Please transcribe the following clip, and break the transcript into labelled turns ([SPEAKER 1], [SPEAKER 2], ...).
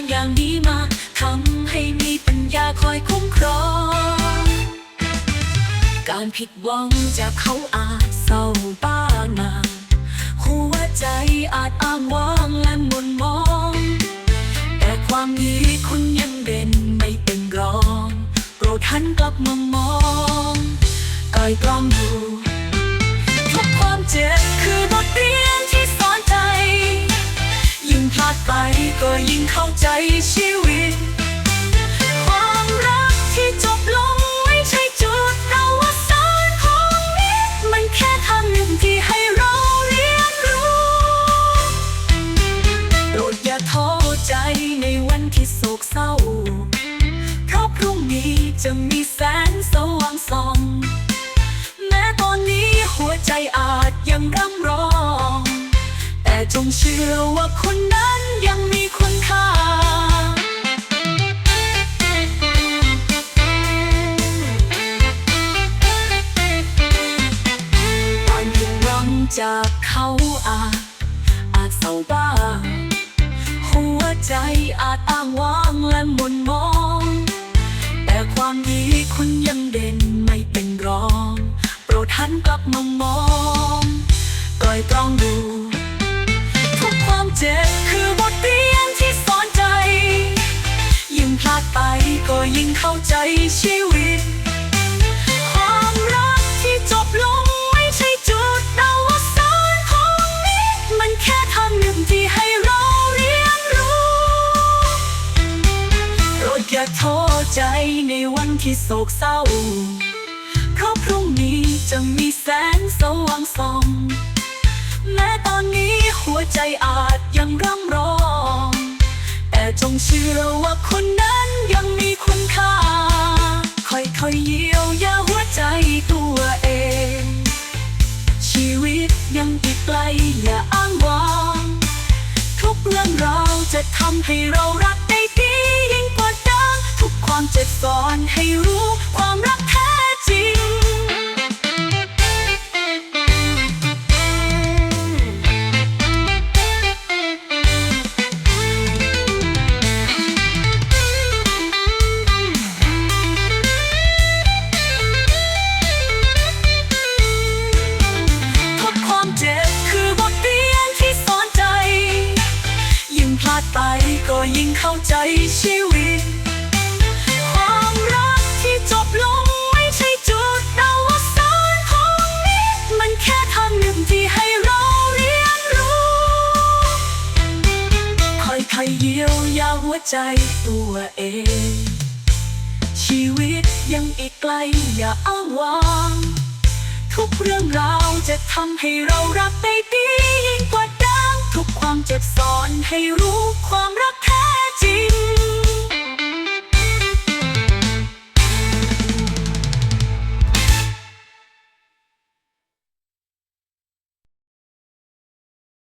[SPEAKER 1] างอย่างนี้มาทำให้มีปัญญาคอยคุ้มครอง การผิดหวังจากเขาอาจเศร้าบ้างมาหัวใจอาจอ้างว้างและหมุนมอง แต่ความดีคุณยังเด่นไม่เป็นรอง โปรดหันกลับมามองไกยกล้องดูาดไปก็ยิ่งเข้าใจชีวิต ความรักที่จบลงไม่ใช่จุดเราว่าสานของมิตรมันแค่ทางหนึ่งที่ให้เราเรียนรู้โปรดอย่าท้อใจในวันที่โศกเศร้า เพราะพรุ่งนี้จะมีแสงสว่างส่อง แม้ตอนนี้หัวใจอาจยังร่ำร้อง จงเชื่อว่าคนนั้นยังมีคุณค่า ตอนยิ่งหวังจากเขาอาจ อาจเศร้าบ้างหัวใจอาจอ้างว้างและหมุนมอง แต่ความดีคุณยังเด่นไม่เป็นรอง โปรดหันกลับมามองกลอยตรองดู ยิ่งเข้าใจชีวิต ความรักที่จบลงไม่ใช่จุดอวสานของมิตรมันแค่ทางหนึ่งที่ให้เราเรียนรู้โปรดอย่าท้อใจในวันที่โศกเศร้า เพราะพรุ่งนี้จะมีแสงสว่างส่องแม้ตอนนี้หัวใจอาจยังร่ำร้อง แต่จงเชื่อว่าคน ยังอีกไกลอย่าอ้างว้างทุกเรื่องราวจะทำให้เรารักได้ ก็ยิ่งเข้าใจชีวิต ความรักที่จบลงไม่ใช่จุดอวสานของมิตรมันแค่ทางหนึ่งที่ให้เราเรียนรู้ ค่อยๆเยียวยาหัวใจตัวเอง ชีวิตยังอีกไกลอย่าอ้างว้าง ทุกเรื่องราวจะทำให้เรารักได้ดียิ่งกว่าุกความเจ็บสอนให้รู้ความรักแท้จริง